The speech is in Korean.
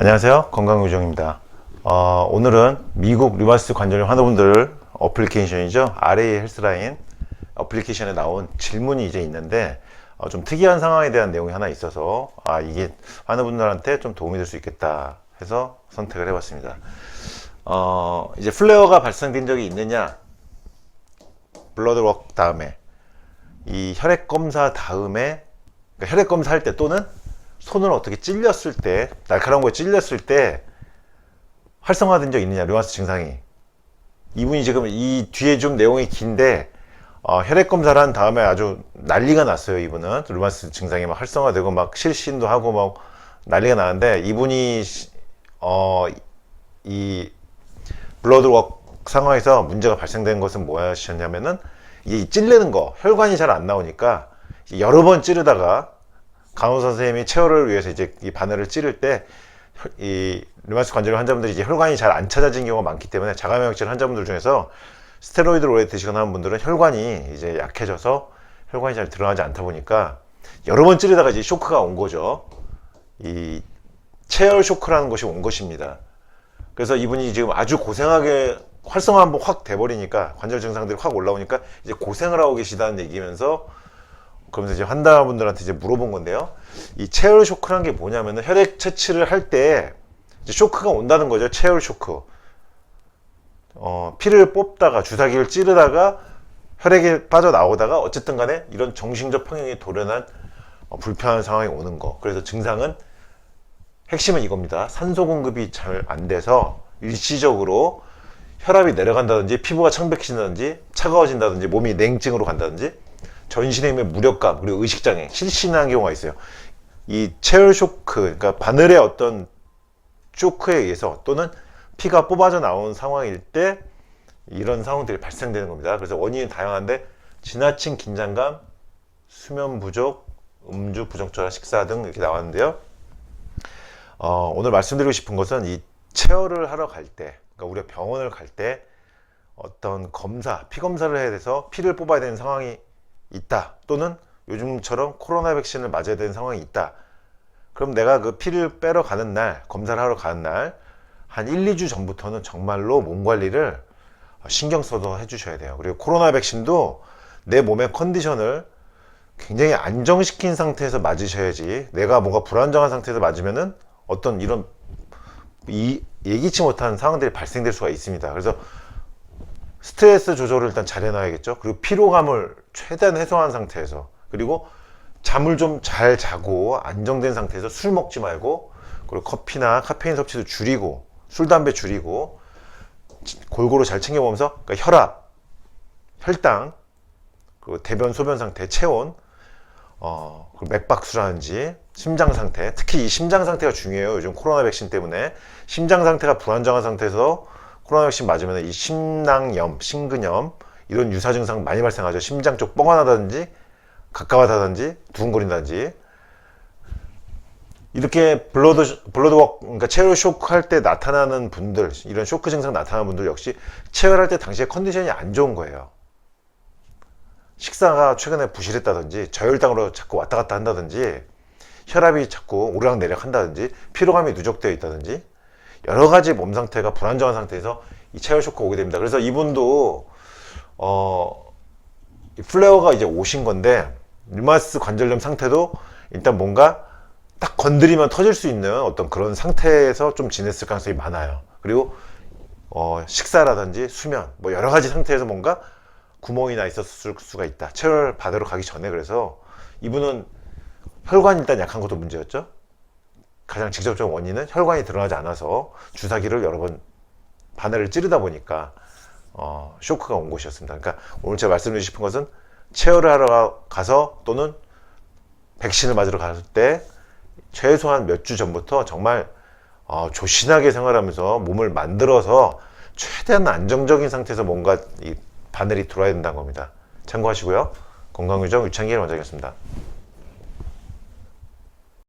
안녕하세요. 건강요정입니다. 어, 오늘은 미국 류마티스 관절염 환자분들 어플리케이션이죠. RA 헬스라인 어플리케이션에 나온 질문이 이제 있는데 어, 좀 특이한 상황에 대한 내용이 하나 있어서 아 이게 환자분들한테 좀 도움이 될 수 있겠다 해서 선택을 해봤습니다. 어, 이제 플레어가 발생된 적이 있느냐? 블러드워크 다음에 이 혈액 검사 다음에 그러니까 혈액 검사할 때 또는 손을 어떻게 찔렸을 때 날카로운 거에 찔렸을 때 활성화된 적 있느냐 류마스 증상이. 이분이 지금 이 뒤에 좀 내용이 긴데 어, 혈액 검사를 한 다음에 아주 난리가 났어요 이분은. 류마스 증상이 막 활성화되고 막 실신도 하고 막 난리가 나는데 이분이 시- 어, 이 블러드워크 상황에서 문제가 발생된 것은 뭐였냐면은 이 찔리는 거 혈관이 잘 안 나오니까 여러 번 찌르다가 간호사 선생님이 체어를 위해서 이제 이 바늘을 찌를 때 이 류마티스 관절염 환자분들이 이제 혈관이 잘 안 찾아진 경우가 많기 때문에 자가면역질 환자분들 중에서 스테로이드를 오래 드시거나 하는 분들은 혈관이 이제 약해져서 혈관이 잘 드러나지 않다 보니까 여러 번 찌르다가 이제 쇼크가 온 거죠. 이 체열 쇼크라는 것이 온 것입니다. 그래서 이분이 지금 아주 고생하게 활성화 한번 확 돼버리니까 관절 증상들이 확 올라오니까 이제 고생을 하고 계시다는 얘기면서 그러면서 이제 환자분들한테 이제 물어본 건데요. 이 체열 쇼크라는 게 뭐냐면은 혈액 채취를 할 때 쇼크가 온다는 거죠. 체열 쇼크. 어, 피를 뽑다가 주사기를 찌르다가 혈액이 빠져나오다가 어쨌든 간에 이런 정신적 평형이 도련한 어, 불편한 상황이 오는 거. 그래서 증상은 핵심은 이겁니다. 산소 공급이 잘 안 돼서 일시적으로 혈압이 내려간다든지 피부가 창백해진다든지 차가워진다든지 몸이 냉증으로 간다든지 전신에 있는 무력감 그리고 의식장애 실신하는 경우가 있어요. 이 체열 쇼크 그러니까 바늘의 어떤 쇼크에 의해서 또는 피가 뽑아져 나온 상황일 때 이런 상황들이 발생되는 겁니다. 그래서 원인이 다양한데 지나친 긴장감, 수면 부족, 음주 부적절한 식사 등 이렇게 나왔는데요. 어, 오늘 말씀드리고 싶은 것은 이 체열을 하러 갈 때, 그러니까 우리가 병원을 갈 때 어떤 검사, 피 검사를 해야 돼서 피를 뽑아야 되는 상황이 있다. 또는 요즘처럼 코로나 백신을 맞아야 되는 상황이 있다. 그럼 내가 그 피를 빼러 가는 날, 검사를 하러 가는 날, 한 1, 2주 전부터는 정말로 몸 관리를 신경 써서 해주셔야 돼요. 그리고 코로나 백신도 내 몸의 컨디션을 굉장히 안정시킨 상태에서 맞으셔야지 내가 뭔가 불안정한 상태에서 맞으면은 어떤 이런 이 예기치 못한 상황들이 발생될 수가 있습니다. 그래서 스트레스 조절을 일단 잘 해놔야겠죠. 그리고 피로감을 최대한 해소한 상태에서 그리고 잠을 좀 잘 자고 안정된 상태에서 술 먹지 말고 그리고 커피나 카페인 섭취도 줄이고 술 담배 줄이고 골고루 잘 챙겨 보면서 그러니까 혈압, 혈당, 그리고 대변 소변 상태, 체온, 어, 그리고 맥박수라든지 심장 상태, 특히 이 심장 상태가 중요해요. 요즘 코로나 백신 때문에 심장 상태가 불안정한 상태에서 코로나 백신 맞으면 이 심낭염, 심근염 이런 유사 증상 많이 발생하죠. 심장 쪽뻥 하나다든지 가까워다든지 두근거린다든지 이렇게 블러드 블러드워크 그러니까 체열 쇼크 할 때 나타나는 분들 이런 쇼크 증상 나타나는 분들 역시 체열할 때 당시에 컨디션이 안 좋은 거예요. 식사가 최근에 부실했다든지 저혈당으로 자꾸 왔다 갔다 한다든지 혈압이 자꾸 오르락 내리락 한다든지 피로감이 누적되어 있다든지 여러 가지 몸 상태가 불안정한 상태에서 이 체열 쇼크 오게 됩니다. 그래서 이분도 어, 이 플레어가 이제 오신 건데 류마스 관절염 상태도 일단 뭔가 딱 건드리면 터질 수 있는 어떤 그런 상태에서 좀 지냈을 가능성이 많아요. 그리고 어, 식사라든지 수면 뭐 여러 가지 상태에서 뭔가 구멍이 나 있었을 수가 있다. 체열 받으러 가기 전에 그래서 이분은 혈관이 일단 약한 것도 문제였죠. 가장 직접적인 원인은 혈관이 드러나지 않아서 주사기를 여러 번 바늘을 찌르다 보니까 어, 쇼크가 온 것이었습니다. 그러니까 오늘 제가 말씀드리고 싶은 것은 체열을 하러 가서 또는 백신을 맞으러 갔을 때 최소한 몇 주 전부터 정말 어, 조신하게 생활하면서 몸을 만들어서 최대한 안정적인 상태에서 뭔가 이 바늘이 들어야 된다는 겁니다. 참고하시고요. 건강유정 유창길 원장이었습니다.